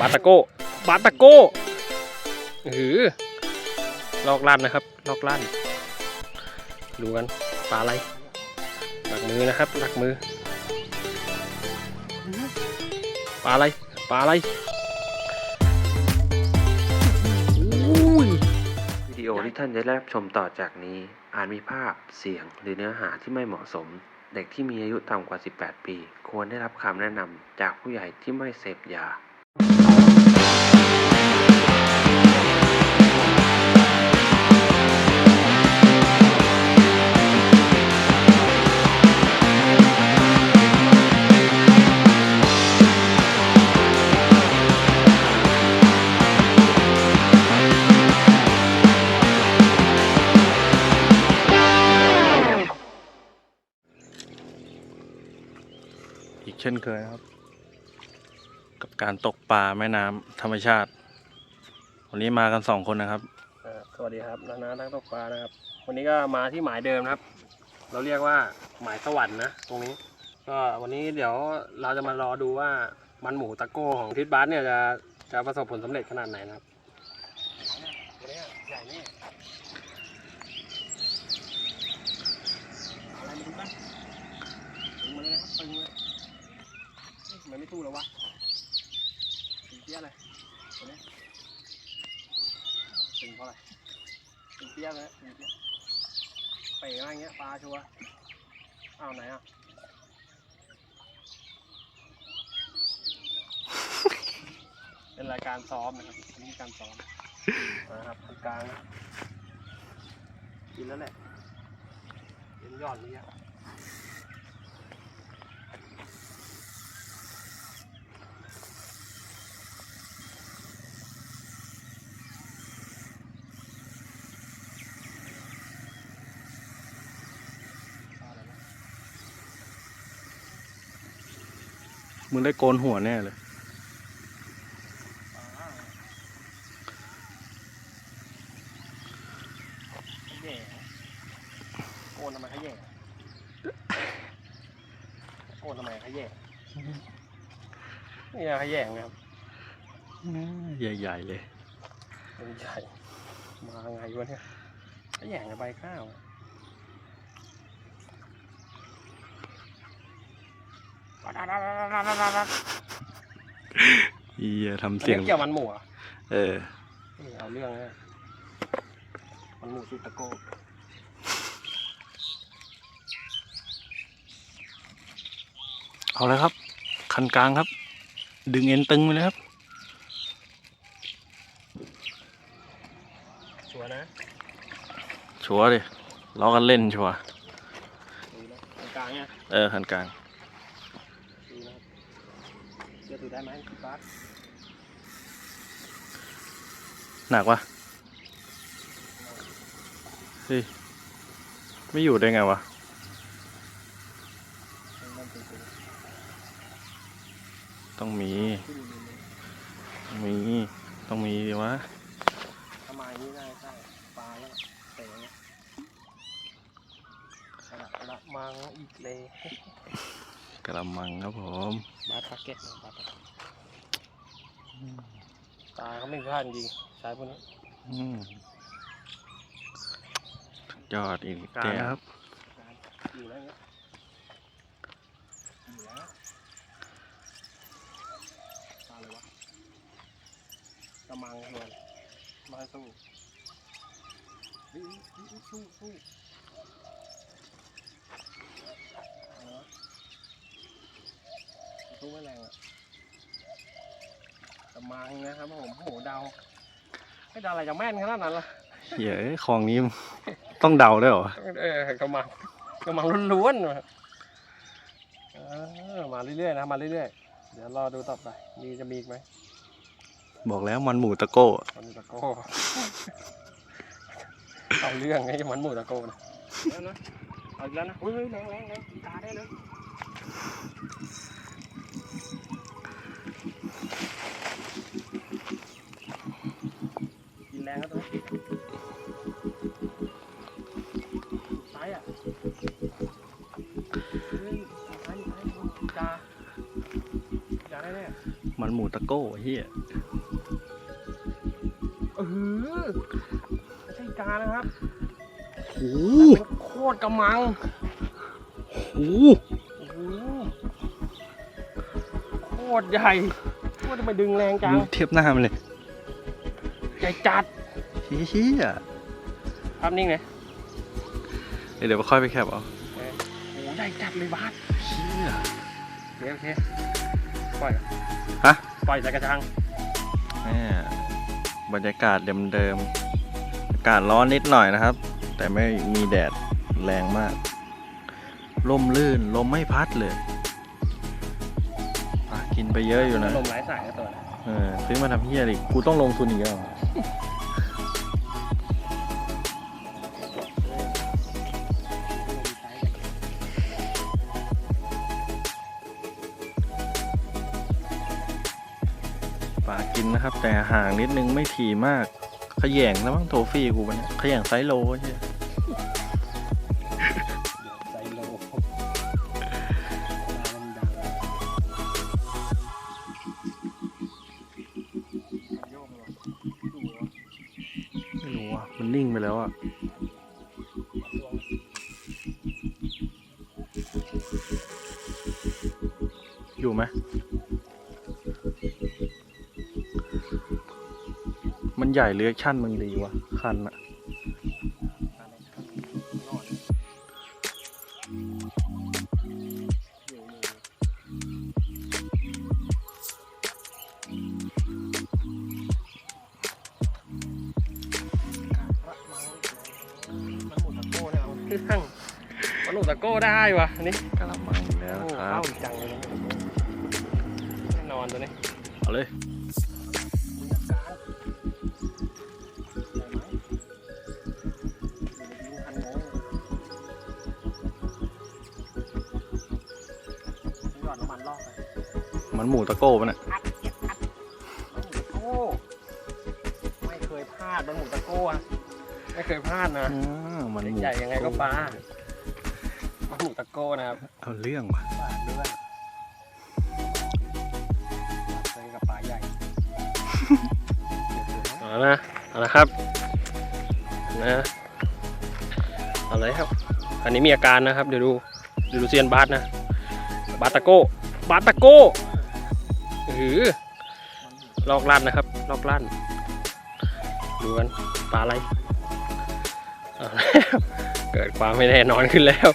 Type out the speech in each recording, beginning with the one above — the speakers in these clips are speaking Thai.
บาตาโก้บาตาโก้หือลอกลั่นนะครับ ลอกลั่นดูกันปลาอะไร หลักมือนะครับ หลักมือ ปลาอะไร ปลาอะไรอุ้ยวิดีโอที่ท่านจะได้รับชมต่อจากนี้ อาจมีภาพ เสียง หรือเนื้อหาที่ไม่เหมาะสม เด็กที่มีอายุต่ำกว่า 18 ปี ควรได้รับคำแนะนำจากผู้ใหญ่ที่ไม่เสพยา ช่นเคยครับ กับการตกปลาแม่น้ำธรรมชาติ วันนี้มากันสองคนนะครับ สวัสดีครับนานานักตกปลานะครับ วันนี้ก็มาที่หมายเดิมนะครับ เราเรียกว่าหมายสวรรค์นะตรงนี้ ก็วันนี้เดี๋ยวเราจะมารอดูว่ามันหมูตะโก้ของทิศบัสเนี่ยจะจะประสบผลสำเร็จขนาดไหนนะครับตัวเนี้ยใหญ่นี่เอาอะไรมาดูกันตึงมาเลยนะครับตึงเลยเอ๊ะทำ ไม่สู้แล้ววะตึงเปี้ยเลยตัวนี้ตึงเพราะอะไรตึงเปี้ยเลยตึงเปี้ยเป๋มาอย่างเงี้ยปลาชัวอ้าวไหนอะเป็นรายการซ้อมนะครับอันนี้การซ้อมนะครับตรงกลางกินแล้วแหละเป็นยอดนี้อะลาอะไรนะ มึงได้โกนหัวแน่เลยปลาขยแย่โกนทำไมขยแย่โกนทำไมขยแย่นี่นะขยแย่งนะครับใหญ่ ๆ เลยเป็นใหญ่ มาไงวะเนี่ยขยแย่งกับใบข้าวดาดาดาดาดาดาดา อียทำอันเสียงนี้เกี่ยวมันหมูเหรอะเออเอาเรื่องนะมันหมูสุดตะโก้เอาเลยครับ คันกลางครับ ดึงเอ็นตึงไปเลยครับชัวร์นะ ชัวร์ดิล้อกันเล่นชัวร์ดูนะตรงกลางเนี่ยเออคันกลางดูนะครับ เชื่อถือได้ไหมพี่บาสหนักวะเฮ้ยไม่อยู่ได้ไงวะเริ่มตึงต้องมีๆขึ้นนิดนึงต้องมี ต้องมีดิวะทำไมนี่ได้ใช่ปลาแล้วเตะอย่างเงี้ยกระละมังอีกเลย กระมังครับผมบาสพาเก็ตนะบาสพาเก็ตตาเขาไม่พลาดจริงใช้พวกนี้อืมสุดยอดอีกกลางแกครับอยู่แล้วเงี้ยอยู่แล้วปลาอะไรวะกระมังเลยมาสู้เฮ้ยเฮ้ยเฮ้ยสู้สู้เอาวะ สู้ไม่แรงอะกระมังนะครับผมโอ้โหเดาไม่เดาอะไรจะแม่นขนาดนั้นล่ะเหี้ยอะคลองนี้ต้องเดาได้วยเหรอ เออกระมังกระมังล้วนๆว่ะเออมาเรื่อยๆนะมาเรื่อยๆเดี๋ยวรอดูต่อไป มีจะมีอีกไหมบอกแล้วมันหมูตะโก้ มันตะโก้ เอาเรื่องไงมันหมูตะโก้นะแล้วนะเอาอีกแล้วนะอุ้ยแรงแรงแรงตีตาได้เลยกินแรง ครับตัวนี้ซ้ายอะเฮ้ยซ้ายซ้ายจ้าจ้าได้แน่มันมันหมูตะโก้เฮียเออไม่ใช่กานะครับโอ้เป็นโคตรกำมังโหโอ้โหโคตรใหญ่ว่าทำไมดึงแรงจังดูเทียบหน้ามันเลย ใหญ่จัด เฮียภาพนิ่งเลยเดี๋ยวค่อยไปแคปเอาโอ้โหใหญ่จัดเลยบาสเฮียโอเคโอเคปล่อยฮะปล่อยใส่กระชังแม่บรรยากาศเดิมๆอากาศร้อนนิดหน่อยนะครับ แต่ไม่มีแดดแรงมากลมลื่นลมไม่พัดเลยปลากินไปเยอะอยู่นะลมไร้สายนะตัวนะเออซื้อมาทำเฮียอีกกูต้องลงทุนอีกแล้ว กินนะครับ แต่ห่างนิดนึงไม่ถี่มากขยงแล้วมั้งโทฟี่กูมันยขยงไซโลใช่ ใหญ่เรียกชั่นมึงดีวะคันอะมันหนุตะโก้ได้วะอันนี้กะละมังอีกแล้วโอ้ครัเข้าบจังเลยนะแน่นอนตัวนี้เอาเลย มันหมูตะโก้ปะเนี่ยอัดเก็บอัดมันหมูตะโก้ไม่เคยพลาดมันหมูตะโก้อะไม่เคยพลาดนะอ่ามันหมูใหญ่ยังไงก็ปลามันหมูตะโก้นะครับเอาเรื่องว่ะปลาด้วยเจอกับปลาใหญ่เอาละนะเอาละครับนะเอาเลยครับอันนี้มีอาการนะครับเดี๋ยวดูเดี๋ยวดูเซียนบาสนะบาสตะโก้บาสตะโก้ หือลอกลั่นนะครับ ลอกลั่นดูกันปลาอะไรเกิดความไม่แน่นอนขึ้นแล้ว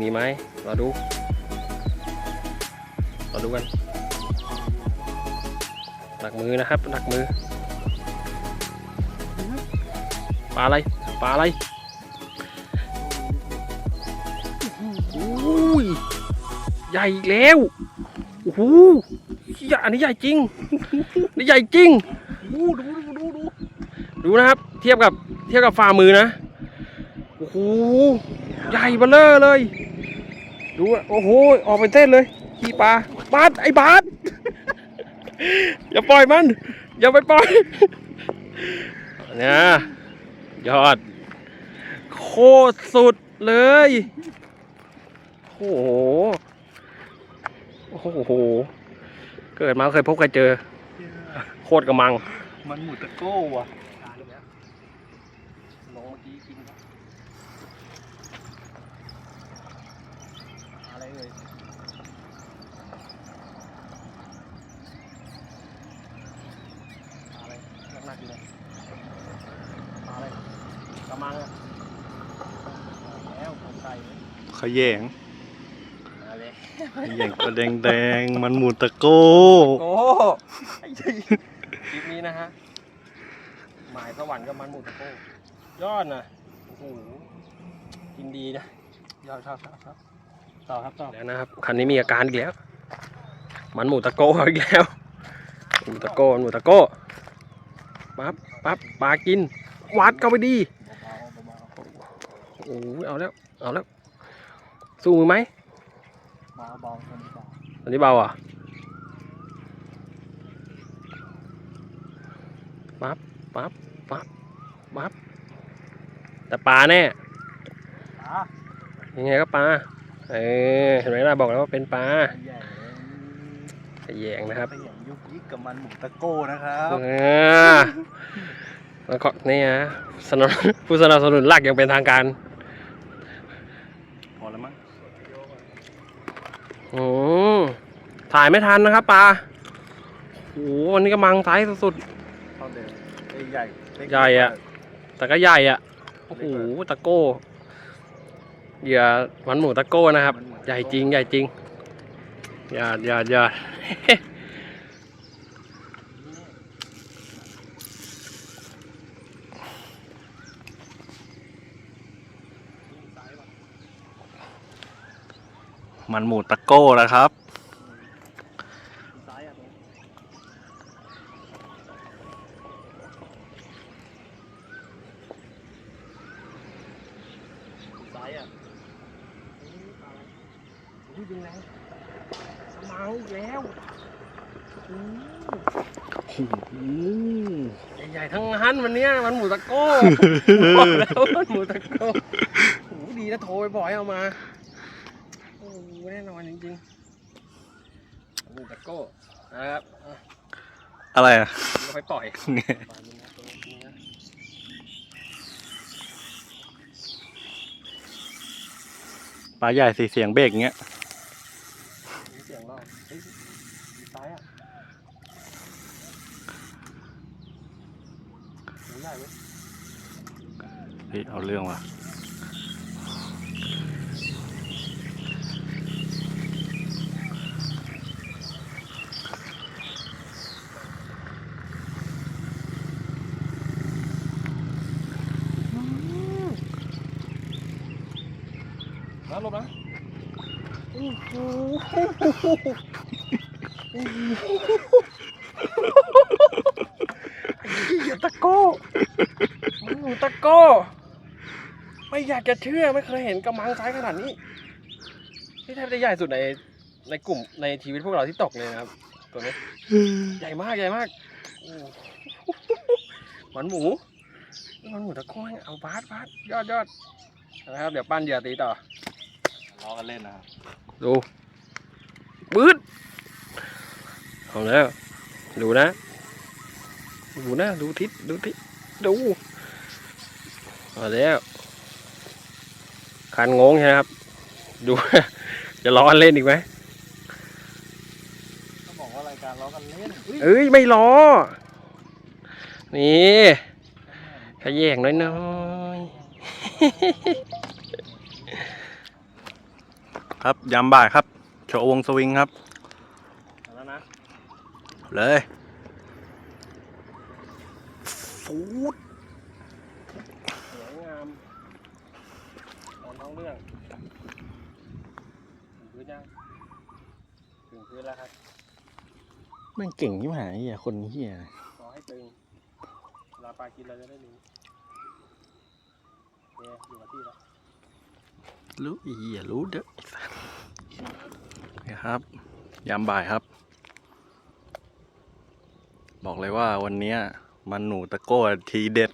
มีไหมเราดูเราดูกันหนักมือนะครับหนักมือปลาอะไรปลาอะไร ใหญ่อีกแล้วโอ้โหใหญ่อันนี้ใหญ่จริงนี่ใหญ่จริงดูดูดูดูดูดูนะครับ เทียบกับเทียบกับฝ่ามือนะโอ้โหใหญ่เบ้อเลอเลยดูอะโอ้โหออกเป็นเส้นเลยขี้ปลาบาสไอ้บาสอย่าปล่อยมัน อย่าไปปล่อยเนี่ยยอด โคตรสุดเลย โอ้โห โอ้โห เกิดมาเคยพบเคยเจอ โคตรกระมัง มันหมูตะโก้ว่ะลงเมื่อกี้กินครับอะไรเอ่ยอะไรน้ำหนักอยู่เลยอะไรกระมังอะแล้วผมใส่ขยง อะไรขยงตัวแดงๆมันหมูตะโก้โก้ไอ้เหี้ยคลิปนี้นะฮะ หมายสวรรค์กับมันหมูตะโก้ยอดนะโอ้โหกินดีนะ ยอดชอบชอบชอบต่อครับต่อแล้วนะครับ คันนี้มีอาการอีกแล้ว มันหมูตะโก้เอาอีกแล้ว หมูตะโก้มันหมูตะโก้ปั๊บปั๊บปลากิน วัดเข้าไปดี โอ้โหเอาแล้ว เอาแล้ว สู้มือไหม เบาเบาอันนี้เบาอะปั๊บปั๊บปั๊บปั๊บแต่ปลาแน่ยังไงก็ปลาเออเห็นไหมล่ะบอกแล้วว่าเป็นปลาใหญ่เลยขยงนะครับขยงยุกยิกกับมันหมูตะโก้นะครับอ่าแล้วก็นี่ฮะสนับผู้สนับสนุนหลักอย่างเป็นทางการ พอแล้วมั้ง โอ้ถ่ายไม่ทันนะครับปลาโอ้โหวันนี้กำลังไซส์สุดเท่าเดิมเอ้ยใหญ่เล็กใหญ่อะๆแต่ก็ใหญ่อะโอ้โหตะโก้เหยื่อมันหมูตะโก้นะครับใหญ่จริงใหญ่จริงอย่าอย่าอย่า มันหมูตะโก้แล้วครับซ้ายอะซ้ายอะอุ้ยดึงแรงสมังอีกแล้วโอ้โหใหญ่ๆทั้งนั้นวันเนี้ยมันหมูตะโก้บอกแล้วมันหมูตะโก้โอ้โหดีนะโทรไปบอกให้เอามาโอ้โห แน่นอนจริงๆมันหมูตะโก้นะครับอะอะไรอะไม่ค่อยปล่อยปลาใหญ่สีเสียงเบรกเงี้ยมีเสียงรอบเฮ้ยมีซ้ายอะโหใหญ่เว้ยเฮ้ยเอาเรื่องว่ะ มาลบนะโอ้โหเหี้ยตะโก้มันหนูตะโก้ไม่อยากจะเชื่อไม่เคยเห็นกระมังซ้ายขนาดนี้นี่แทบจะใหญ่สุดในในกลุ่มในชีวิตพวกเราที่ตกเลยนะครับ ตัวนี้ใหญ่มากใหญ่มากโอ้โหหมันหมูหมันหมูตะโก้แม่งเอาบาสบาสยอดยอดนะครับ เดี๋ยวปั้นเหยื่อตีต่อ ล้อกันเล่นนะครับดูบืดเอาแล้วดูนะ ดูนะ ดูทิศดูทิศดูเอาแล้วคันงงใช่ไหมครับ ดู จะร้อนเล่นอีกไหมเขาบอกว่ารายการล้อกันเล่นเอ้ยไม่รอนี่ขยงน้อย ครับยามบ่ายครับ โชว์วงสวิงครับๆแล้วนะเลยฟูดสวยงามตอนท้องเรื่องถึงพื้นยังถึงพื้นแล้วครับแม่งเก่งที่หายอะคนเฮียขอให้ตึงเวลาปลากินเราจะได้รู้โอเคอยู่กับที่แล้ว รู้อีเหี้ยรู้เด้อนี่ครับ ยามบ่ายครับ บอกเลยว่าวันนี้มันหนูตะโก้ทีเด็ด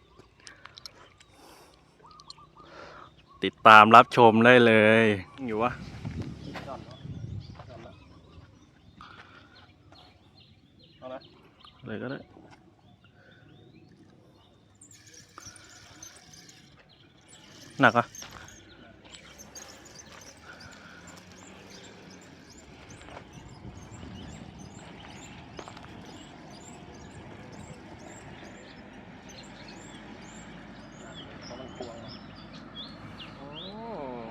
ติดตามรับชมได้เลย อยู่วะอดแล้วจอดแล้วเละเลยก็ได้หนักอะมันควงอะโอ้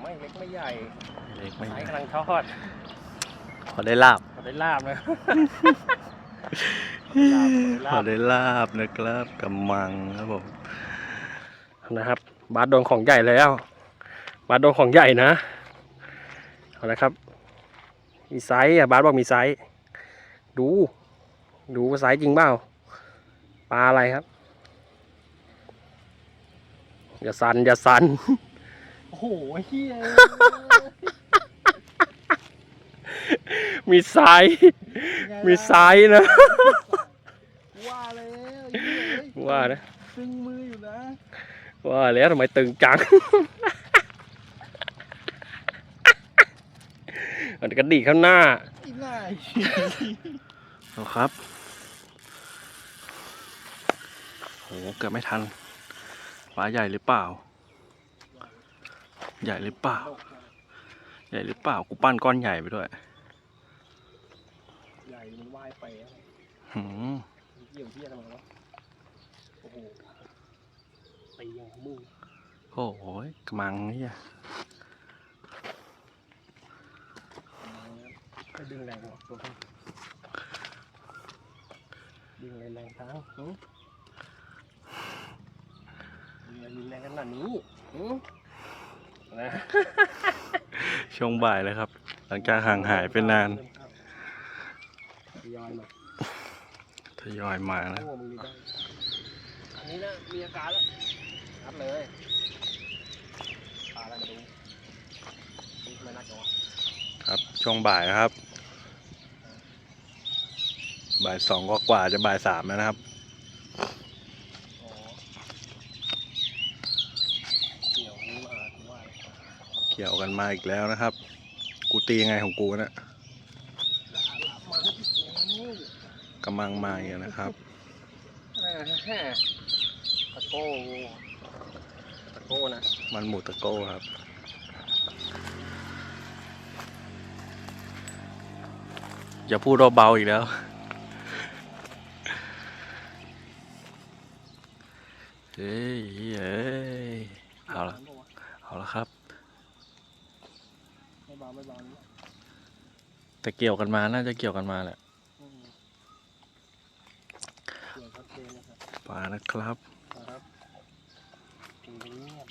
ไม่เล็กไม่ใหญ่ เล็ก ไม่ไม้ใหญ่กำลังทอดพอได้ลาบพอได้ลาบเลยพอได้ลาบนะครับกำมังครับผมนะครับ บาสโดนของใหญ่แล้ว บาสโดนของใหญ่นะเอาละครับ มีไซส์อะบาสบอกมีไซส์ดู ดูว่าไซส์จริงเปล่าปลาอะไรครับ อย่าสันอย่าสัน โอ้โหเฮีย มีไซส์มีไซส์นะ ว่าแล้วว่านะ ตึงมืออยู่นะ ว่าแล้วทำไมตึงจัง มันกระดิกข้างหน้าอีง่ายเอาครับโหเกือบไม่ทันปลาใหญ่หรือเปล่า ใหญ่หรือเปล่า ใหญ่หรือเปล่า กูปั้นก้อนใหญ่ไปด้วยใหญ่ มันว่ายไปอะหืมเกี่ยวที่อะไรมาวะโอ้โหตีอย่างของมึงโอ้โหกำมังเนี่ยไปดึงแรงออกตัวพี่ดึงแรงแรงทางหืมดึงแรงดึงแรงขนาดนี้หืมนะ ช่วงบ่ายเลยครับ หลังจากห่างหายไปนานท ยอยมาทยอยมานะโอ้มึงมีได้อันนี้นะมีอาการแล้วนัดเลยปลาอะไรมาดูนี่ทำไมนัดจังวะครับช่วงบ่ายนะครับ บ่ายสองก็กว่าจะบ่ายสามแล้วนะครับ อ๋อเกี่ยวนี้มาถึงว่า เกี่ยวกันมาอีกแล้วนะครับ กูตียังไงของกูเนะมาให้พี่นี่ กำลังมาอีกนะครับแหม่ตะโก้ตะโก้นะ มันหมูตะโก้ครับอย่าพูดว่าเบาอีกแล้ว เฮ้ยเฮ้ยเอาละเอาละครับไม่เบาไม่เบานี่แต่เกี่ยวกันมา น่าจะเกี่ยวกันมาแหละ อืมเกี่ยวชัดเจนนะครับ ปลา นะครับครับถึงเงียบ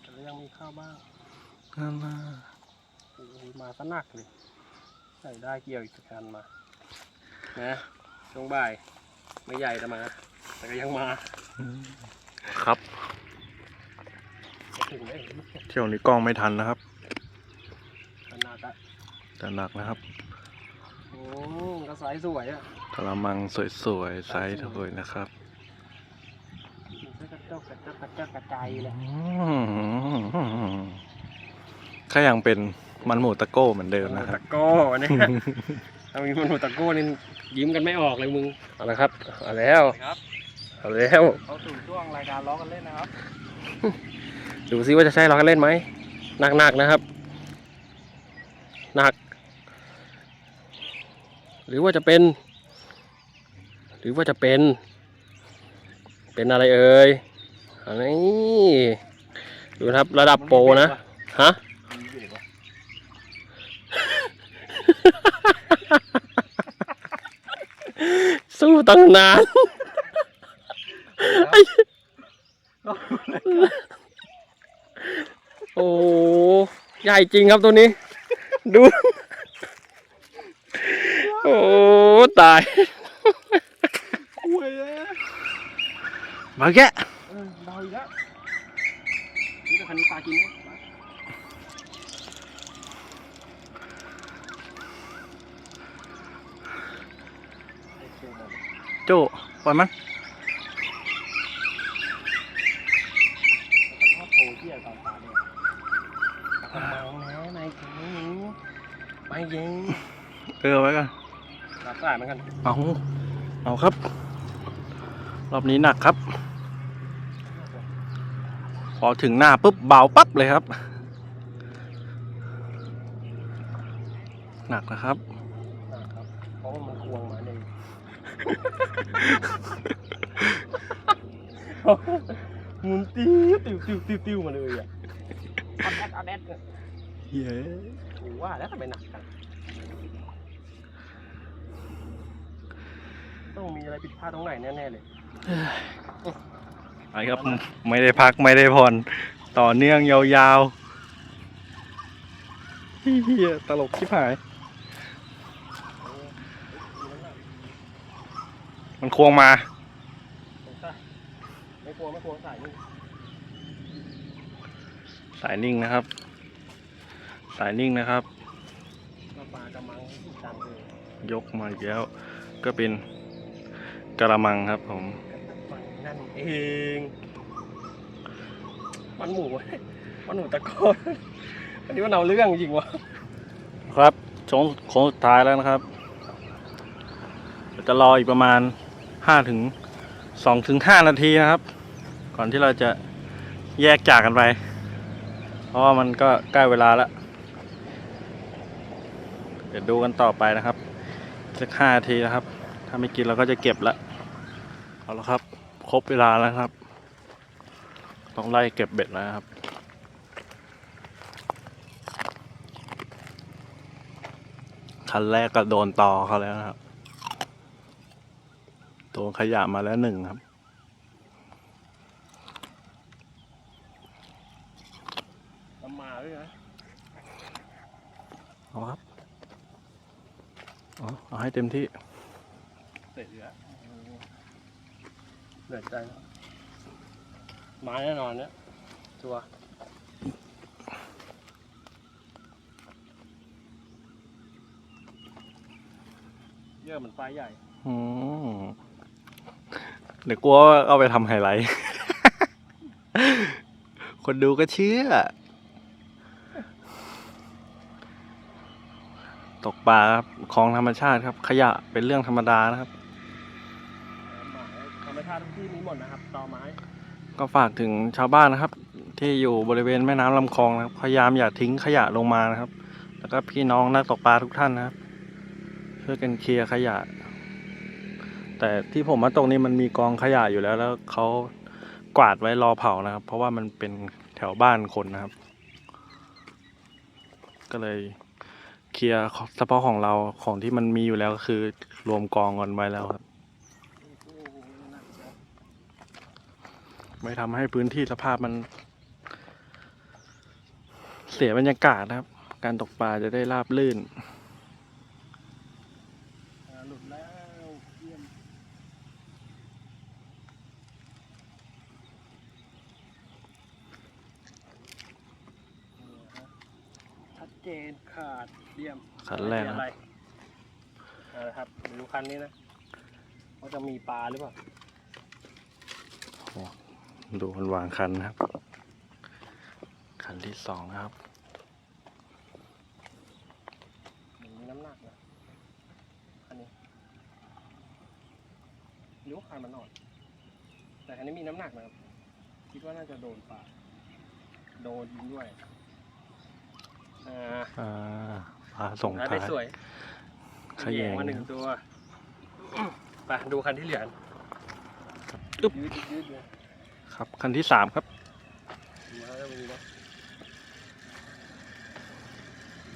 แต่ก็ยังมีข้าวบ้างนั่นนะโอ้โหมาซะหนักเลยใส่ได้เกี่ยวอีกสักคันมา นะช่วงบ่าย ไม่ใหญ่แต่มา แต่ก็ยังมา ครับ ถึงได้เที่ยวนี้กล้องไม่ทันนะครับ ขนาดอะแต่หนักนะครับโอ้ก็สายสวยอะกระมังสวยๆไซส์สวยนะครับ มันก็กระจกกระจ กกระจกกระจายเลยก็ยังเป็นมันหมูตะโก้เหมือนเดิมนะครับตะโก้เนี่ยถ้ามีมันหนูตะโก้นี่ยิ้มกันไม่ออกเลยมึงเอาละครับเอาแล้วเอาแล้วเข้าสู่ช่วงรายการล้อกันเล่นนะครับดูซิว่าจะใช่เรากันเล่นไหมหนักๆนะครับหนัก หรือว่าจะเป็น หรือว่าจะเป็น เป็นอะไรเอ่ย นี้ดูครับระดับโปรนะ ฮะ สู้ตั้งนานโอ้ใหญ่จริงครับตัวนี้ ดู โอ้ตายมาแก เออเบาอีกแล้วนี่จะคันนี้ปลากินไหมมาไอ้เชี่ยโจปล่อยมันแล้วก็ชอบโทรเที่ยตอนปลาเนี่ยกำลังนะนายกิงไม่ยิงเออไว้กันรับสายเหมือนกัน เอา เอาครับ รอบนี้หนักครับ พอถึงหน้าปุ๊บเบาปั๊บเลยครับ หนักนะครับนะครับเพราะว่ามันควงมาเนี่ยหมุนติ้วติ้วติ้วติ้วติ้วมาเลยอะอัดแอดอัดแอดเนี่ยเย้กูว่าแล้วทำไมหนักกันต้องมีอะไรผิดพลาดตรงไหนแน่ๆเลย ไอ้ครับไม่ได้พักไม่ได้ผ่อนต่อเนื่องยาวๆเฮียตลกชิบหาย มันควงมาไม่กลัวไม่กลัวสายนี่สายนิ่งนะครับ สายนิ่งนะครับยกมาอีกแล้วก็เป็นกระมังครับผม นั่นเอง มันหมูมันหมูตะโกนอันนี้มันเอาเรื่องจริงวะครับชงโค้งสุดท้ายแล้วนะครับ จะรออีกประมาณห้าถึงสองถึงห้านาทีนะครับ ก่อนที่เราจะแยกจากกันไป เพราะว่ามันก็ใกล้เวลาแล้วเดี๋ยวดูกันต่อไปนะครับสักห้านาทีนะครับ ถ้าไม่กินเราก็จะเก็บละเอาละครับ ครบเวลาแล้วครับ ต้องไล่เก็บเบ็ดแล้วนะครับ คันแรกก็โดนต่อเขาแล้วนะครับโดนขยะมาแล้วหนึ่งครับน้ำมาด้วยนะเอาครับเอาเอาให้เต็มที่เสร็จแล้ว เหนื่อยใจแล้วมาแน่นอนเนี่ยชัวเยอะเหมือนปลาใหญ่อืมเดี๋ยวกลัวเอาไปทำไฮไลท์ คนดูก็เชื่อ ตกปลาครับของธรรมชาติครับ ขยะเป็นเรื่องธรรมดานะครับ ชาทุกที่มีหมดนะครับตอไม้ ก็ฝากถึงชาวบ้านนะครับ ที่อยู่บริเวณแม่น้ำลำคลองนะครับ พยายามอย่าทิ้งขยะลงมานะครับ แล้วก็พี่น้องนักตกปลาทุกท่านนะครับช่วยกันเคลียร์ขยะ แต่ที่ผมมาตรงนี้มันมีกองขยะอยู่แล้ว แล้วเขากวาดไว้รอเผานะครับ เพราะว่ามันเป็นแถวบ้านคนนะครับ ก็เลยเคลียร์เฉพาะของเราของที่มันมีอยู่แล้วก็คือรวมกองกันไว้แล้วครับ ไม่ทำให้พื้นที่สภาพมัน เสียบรรยากาศนะครับ การตกปลาจะได้ราบลื่นอ่าหลุดแล้วเยี่ยมนี่ฮะชัดเจนขาดเยี่ยมคันแรกอะนะไรเอาละครับดูคันนี้นะว่าจะมีปลาหรือเปล่า ดูมันวางคันนะครับ คันที่สองนะครับมันมีน้ำหนักนะคันนี้หรือว่าคันมันอ่อนแต่คันนี้มีน้ำหนักนะครับคิดว่าน่าจะโดนปลาโดนยิงด้วยอ่าอ่าปลาส่งท้ายท้าได้ยสวยขยงมาหนึ่งตัวไปดูคันที่เหลืออึ๊บยืดยืดเลย ครับ คันที่สามครับมาแล้วมีนะ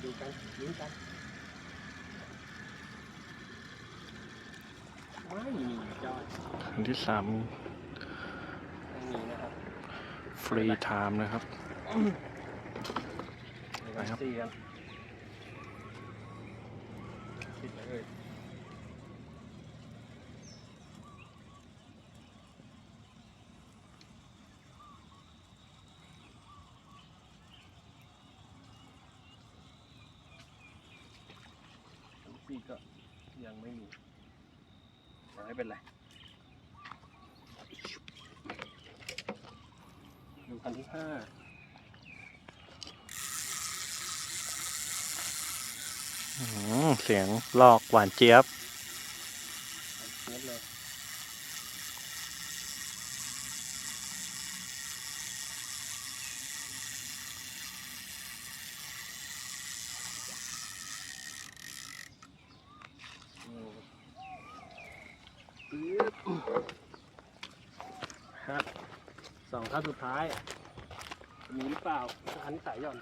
ดูกันดูกันไม่มีจอยคันที่สามไม่มีนะครับฟรีไทม์นะครับไปครับ สี่กันปิดเลยทั้งสี่ก็ยังไม่มีแต่ไม่ เป็นไรดูคันที่ห้าเสียงลอกหวานเจี๊ยบ เน็ตเลยอืมปึ๊บครับสองท่านสุดท้าย มีหรือเปล่าอันนี้สายหย่อน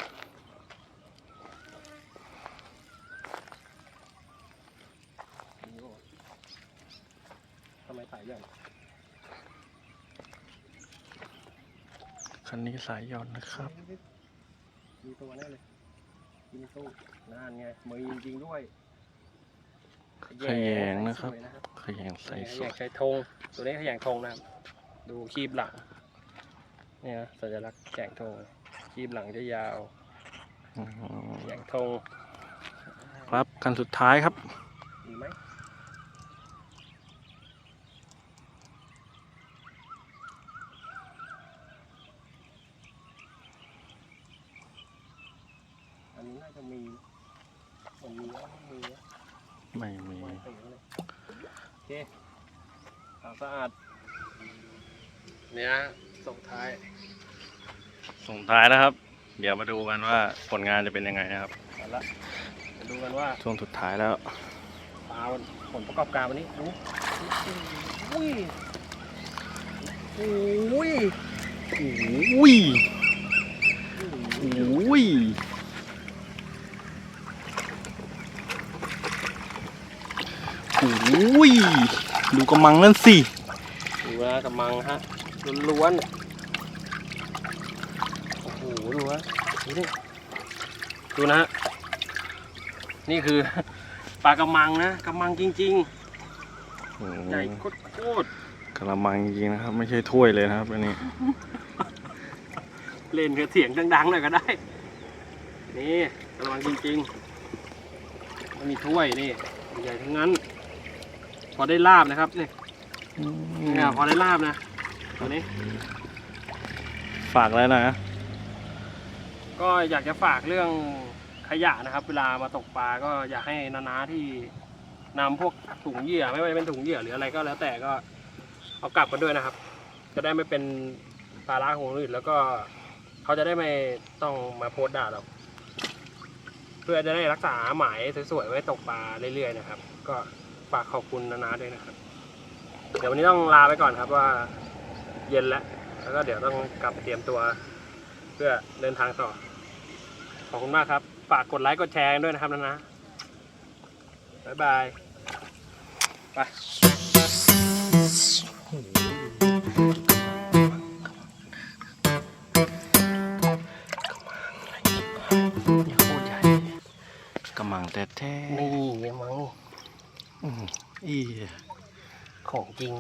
มีโอ้ทำไมสายหย่อน คั นนี้สายหย่อนนะครับ มีตัวแน่เลยกินตู้นั่นไงมือจริงๆด้วยขยงนะครับสวยนะครับขยงใส่ขสยวงยใช้ธงตัวนี้ขยงธงนะครับ ดูคีบหลัง เนี่ยนะสัญลักษณ์แขงธงคีบหลังจะยาวอืมขยงธง ครับคันสุดท้ายครับ มีไหมอันนี้น่าจะมีเหมือน มีวะมีวะ ไม่มี ไม่เห็นเลยโอเคสะอาดสะอาดเนี่ยส่งท้าย ส่ง ท้ายนะครับ เดี๋ยวมาดูกันว่าผลงานจะเป็นยังไงนะครับเอาละมาดูกันว่าช่วงสุดท้ายแล้วปลาผลประกอบการวันนี้ดูอุ้ยอุ้ยอุ้ยอุ้ยอุ้ยดูกระมังนั่นสิดูนะกำมังฮะล้วนๆโอ้โหดูฮะ ดูดิดูนะฮะนี่คือปลากระมังนะกระมังจริงโอ้ๆใหญ่โคตรกระมังจริงๆนะครับ ไม่ใช่ถ้วยเลยนะครับอันนี้ๆเล่นกับเสียงดังๆหน่อยก็ได้ นี่กระมังจริงๆไม่มีถ้วยนี่ใหญ่ทั้งนั้น พอได้ลาบนะครับนี่เนี่ยพอได้ลาบนะตัวนี้ ฝากแล้วนะ ก็อยากจะฝากเรื่องขยะนะครับ เวลามาตกปลาก็อยากให้นาๆที่นำพวกถุงเหยื่อไม่ว่าจะเป็นถุงเหยื่อหรืออะไรก็แล้วแต่ก็เอากลับกันด้วยนะครับ จะได้ไม่เป็นภาระของคนอื่นแล้วก็เขาจะได้ไม่ต้องมาโพสต์ด่าเราเพื่อจะได้รักษาหมายสวยๆไว้ตกปลาเรื่อยๆนะครับ ก็ฝากขอบคุณนาๆด้วยนะครับ เดี๋ยววันนี้ต้องลาไปก่อนครับว่าเย็นแล้วแล้วก็เดี๋ยวต้องกลับเตรียมตัว เพื่อเดินทางต่อ ขอบคุณมากครับ ฝากกดไลค์กดแชร์ด้วยนะครับนะนะบ๊ายบายไปกระมังแท้นี่ไงมั้งๆอื้อหืออีของจริง